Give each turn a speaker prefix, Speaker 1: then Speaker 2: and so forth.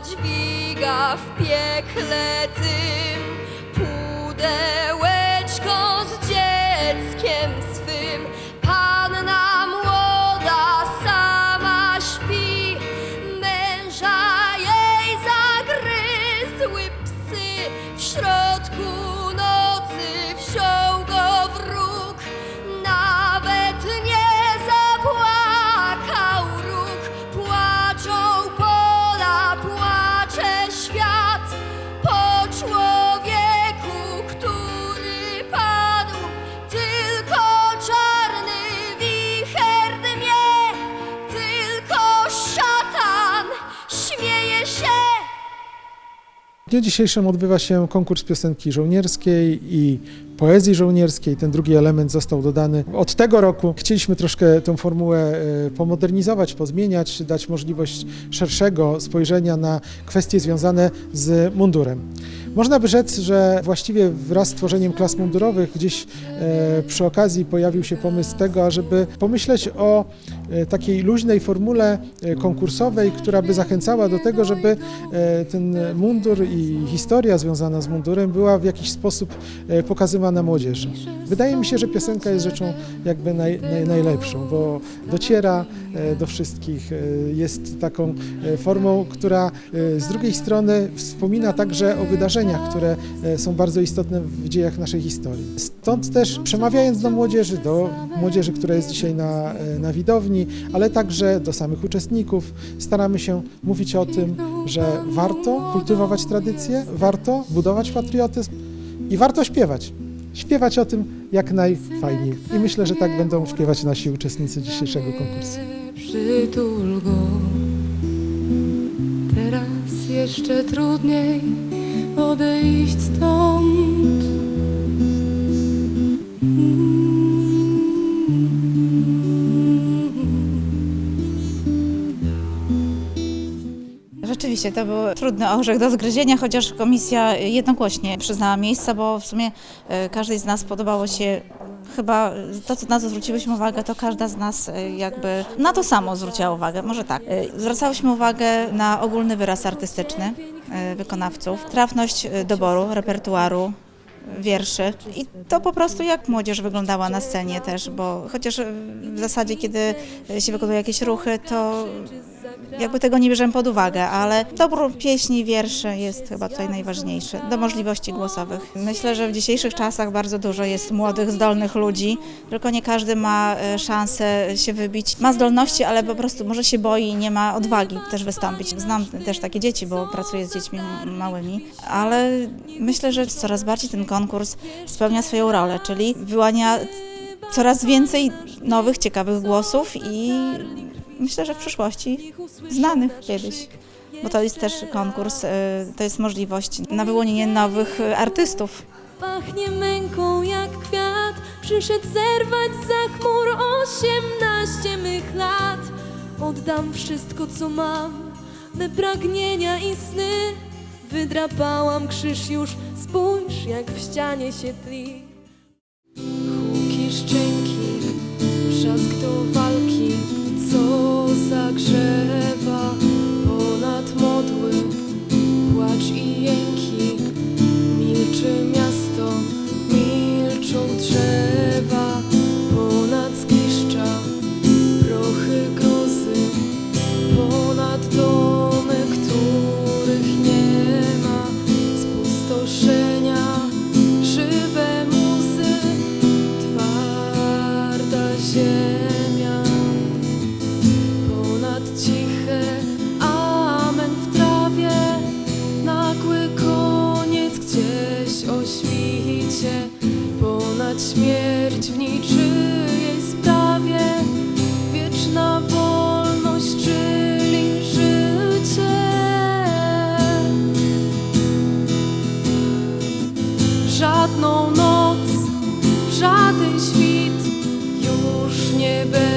Speaker 1: dźwiga w piekle tym pudełeczko z dzieckiem swym. Panna młoda sama śpi, męża jej zagryzły psy. W środku
Speaker 2: W dniu dzisiejszym odbywa się konkurs piosenki żołnierskiej i poezji żołnierskiej. Ten drugi element został dodany od tego roku. Chcieliśmy troszkę tę formułę e, pomodernizować, pozmieniać, dać możliwość szerszego spojrzenia na kwestie związane z mundurem. Można by rzec, że właściwie wraz z tworzeniem klas mundurowych gdzieś e, przy okazji pojawił się pomysł tego, ażeby pomyśleć o e, takiej luźnej formule konkursowej, która by zachęcała do tego, żeby ten mundur i historia związana z mundurem była w jakiś sposób e, pokazywana młodzieży. Wydaje mi się, że piosenka jest rzeczą jakby naj, naj, najlepszą, bo dociera e, do wszystkich, e, jest taką e, formą, która z drugiej strony wspomina także o wydarzeniach, które są bardzo istotne w dziejach naszej historii. Stąd też przemawiając do młodzieży, do młodzieży, która jest dzisiaj na, na widowni, ale także do samych uczestników, staramy się mówić o tym, że warto kultywować tradycje, warto budować patriotyzm i warto śpiewać. Śpiewać o tym jak najfajniej. I myślę, że tak będą śpiewać nasi uczestnicy dzisiejszego konkursu.
Speaker 1: Przytul go. Teraz jeszcze trudniej
Speaker 3: Rzeczywiście, to był trudny orzech do zgryzienia, chociaż komisja jednogłośnie przyznała miejsca, bo w sumie e, każdej z nas podobało się chyba to, co- na co zwróciłyśmy uwagę, to każda z nas e, jakby na to samo zwróciła uwagę, może tak. E, Zwracałyśmy uwagę na ogólny wyraz artystyczny wykonawców, trafność doboru, repertuaru, wierszy. I to po prostu jak młodzież wyglądała na scenie też, bo chociaż w zasadzie kiedy się wykonuje jakieś ruchy, to jakby tego nie bierzemy pod uwagę, ale dobór pieśni, wierszy jest chyba tutaj najważniejszy, do możliwości głosowych. Myślę, że w dzisiejszych czasach bardzo dużo jest młodych, zdolnych ludzi, tylko nie każdy ma e, szansę się wybić. Ma zdolności, ale po prostu może się boi i nie ma odwagi też wystąpić. Znam też takie dzieci, bo pracuję z dziećmi małymi, ale myślę, że coraz bardziej ten konkurs spełnia swoją rolę, czyli wyłania coraz więcej nowych, ciekawych głosów i myślę, że w przyszłości znanych kiedyś. Bo to jest też konkurs, y, to jest możliwość na wyłonienie nowych y, artystów.
Speaker 4: Pachnie męką jak kwiat, przyszedł zerwać za chmur osiemnaście mych lat. Oddam wszystko, co mam, me pragnienia i sny. Wydrapałam krzyż już, spójrz jak w ścianie się tli.
Speaker 1: ziemia. Ponad ciche amen w trawie. Nagły koniec gdzieś oświcie. Ponad śmierć w niczyjej sprawie. Wieczna wolność czyli życie. W żadną noc w żaden świt już nie będę.